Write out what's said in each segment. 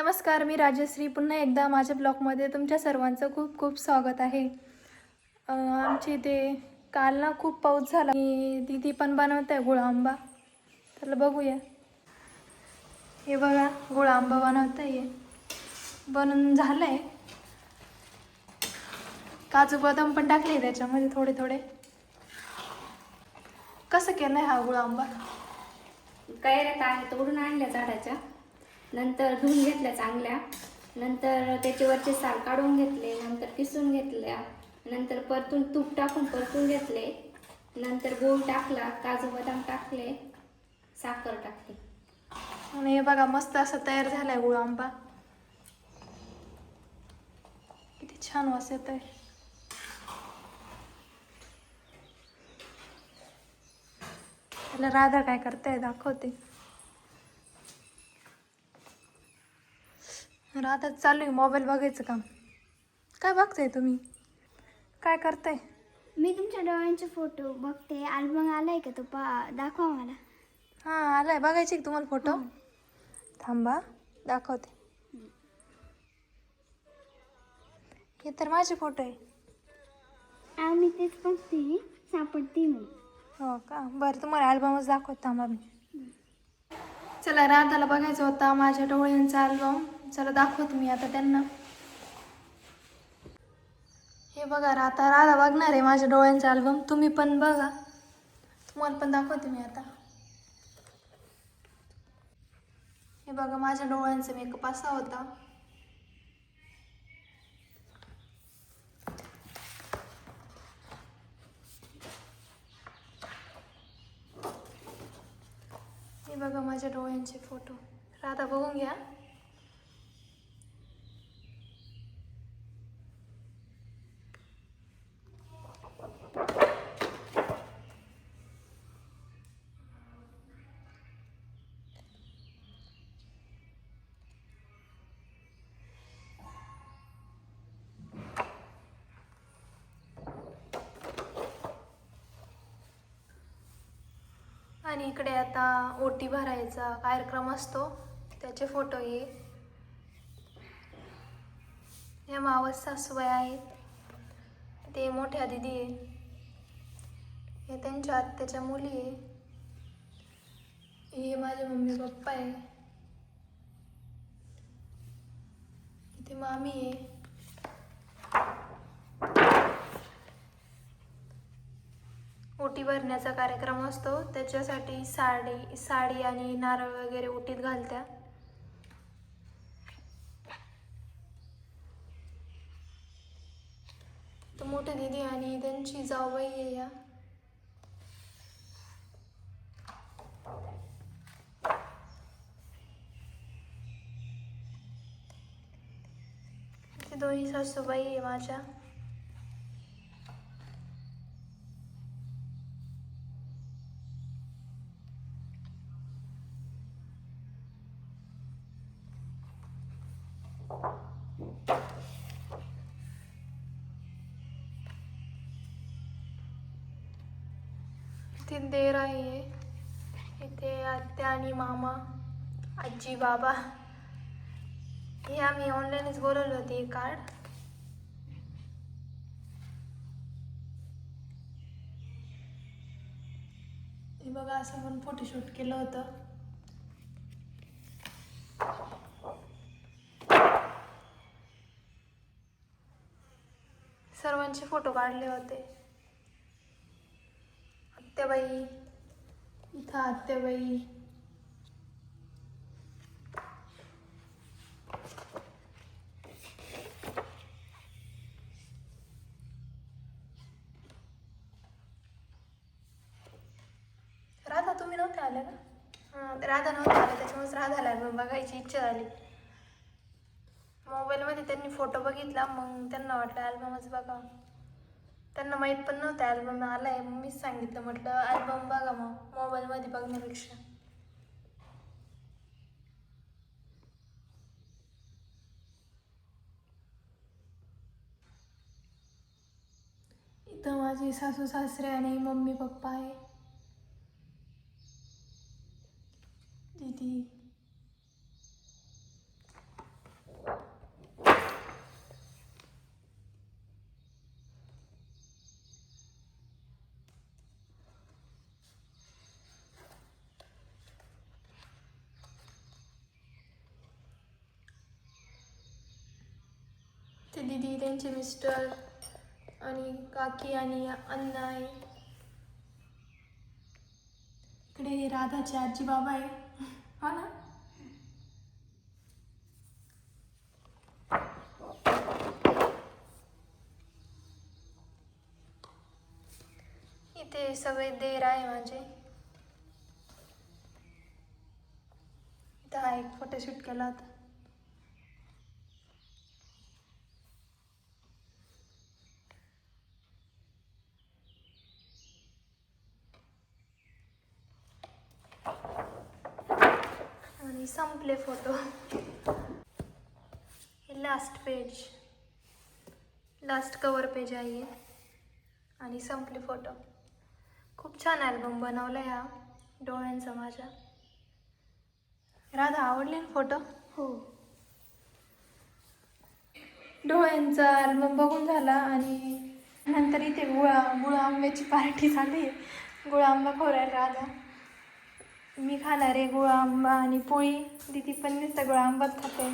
नमस्कार मी राजश्री. पुन्हा एकदा माझ्या ब्लॉगमध्ये तुमच्या सर्वांचं खूप खूप स्वागत आहे. आमच्या इथे काल ना खूप पाऊस झाला. मी दिदी पण बनवत आहे गुळांबा आंबा. त्याला बघूया. हे बघा गुळांबा बनवत आहे बनून झालं आहे काजू बदाम पण टाकले त्याच्यामध्ये थोडे थोडे. कसं केलं आहे हा गुळ आंबा? रे काय तोडून आणल्या झाडाच्या. नंतर धुवून घेतल्या चांगल्या. नंतर त्याच्यावरचे साल काढून घेतले नंतर किसून घेतल्या नंतर परतून तूप टाकून परतून घेतले नंतर गोल टाकला काजू बदाम टाकले साखर टाकली. आणि हे बघा मस्त असा तयार झालाय गुळ आंबा. किती छान वास येत आहे त्याला राधा काय करताय दाखवते. राधा चालू आहे मोबाईल बघायचं काम. काय बघताय तुम्ही? काय करताय? मी तुमच्या डोळ्यांचे फोटो बघते. अल्बम आलाय का तो? पा दाखवा मला. हां आलाय. बघायचे का तुम्हाला फोटो थांबा. दाखवते. हे तर माझे फोटो आहे. आम्ही तेच बघते. सापडते मी. हो का? बरं तुम्हाला अल्बमच दाखवत. थांबा मी. चला राधाला बघायचा होता. माझ्या डोळ्यांचा अल्बम चला दाखवत मी आता त्यांना. हे बघा आता राधा बघणार आहे माझ्या डोळ्यांचा अल्बम तुम्ही पण बघा. तुम्हाला पण दाखवते मी आता. हे बघा माझ्या डोळ्यांचा मेकअप असा होता. हे बघा माझ्या डोळ्यांचे फोटो राधा बघून घ्या. आणि इकडे आता ओटी भरायचा कार्यक्रम असतो. त्याचे फोटो ये. या मावस सासूबाई आहेत. ते मोठ्या दिदी आहे हे त्यांच्या आत्याच्या मुली आहे हे माझे मम्मी पप्पा आहे इथे मामी आहे ओटी भरण्याचा कार्यक्रम असतो. त्याच्यासाठी साडी साडी आणि नारळ वगैरे ओटीत घालत्या. तर मोठी दिदी आणि त्यांची जाऊबाई आहे या. दोन्ही सासूबाई आहे माझ्या. इथे देर आहे इथे आत्या आणि मामा आजी बाबा. हे आम्ही ऑनलाईनच बोलवलं होते हे कार्ड हे बघा असं पण फोटोशूट केलं होतं. सर्वांचे फोटो काढले होते. आत्याबाई इथं आत्याबाई. राधा तुम्ही नव्हते आले का? राधा नव्हते आल्या त्याच्यामुळेच राधाला बघायची इच्छा झाली. मोबाईलमध्ये त्यांनी फोटो बघितला मग त्यांना वाटलं अल्बमच बघा. त्यांना माहीत पण नव्हतं अल्बम आलाय मग मीच सांगितलं म्हटलं अल्बम बघा मग मोबाईलमध्ये बघण्यापेक्षा. इथं माझे सासू सासरे आणि मम्मी पप्पा आहे. दीदी. दिदी त्यांचे मिस्टर आणि काकी आणि अण्णा आहे. इकडे राधाचे आजी बाबा आहे. हा ना? इथे सगळे देर आहे माझे. इथं हा एक फोटोशूट केला होता. आणि संपले फोटो. हे last page last cover page आहे आणि संपले फोटो. खूप छान अल्बम बनवला ह्या डोळ्यांचा माझ्या. राधा आवडले ना फोटो हो. डोळ्यांचा अल्बम बघून झाला आणि नंतर इथे गुळा गुळा आंब्याची पार्टी झाली. गुळ आंबा खोरायला राधा. मी खाणार आहे गुळ आंबा आणि पोळी. दिदी पण नुसतं गुळ आंबाच खाते.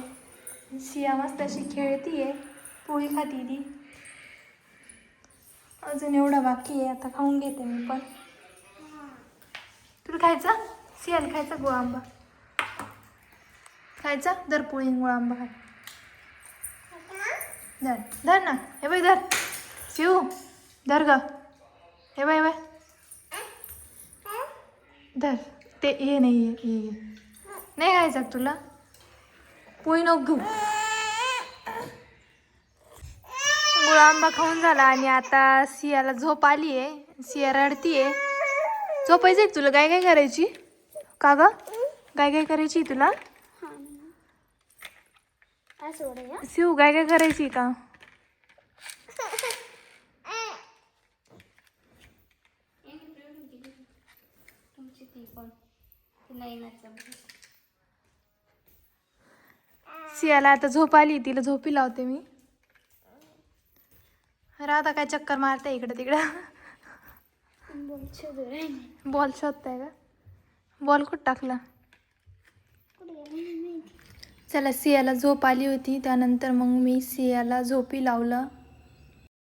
शिया मस्त अशी खेळती आहे पोळी खाती ती. अजून एवढा बाकी आहे. आता खाऊन घेते मी पण. तुला खायचा? सियाला खायचा गुळ आंबा? खायचा? दर पोळी गुळ आंबा खाय धर. धर ना. हे बाई धर. शिव धर ग. हे बाय बाय धर. ते हे नाही ये ये नाही खायचा तुला? पोळी नको घेऊ. गुळ आंबा खाऊन झाला आणि आता सियाला झोप आली आहे. सिया रडती आहे. झोपायचं आहे तुला? काय काय करायची? का ग? काय काय करायची तुला? शिव काय काय करायची का? तुमची सियाला आता झोप आली तिला झोपी लावते मी. राधा काय चक्कर मारते इकडं तिकडं. बोल शोधताय का? बॉल कुठं टाकला? चला सियाला झोप आली होती त्यानंतर मग मी सियाला झोपी लावलं.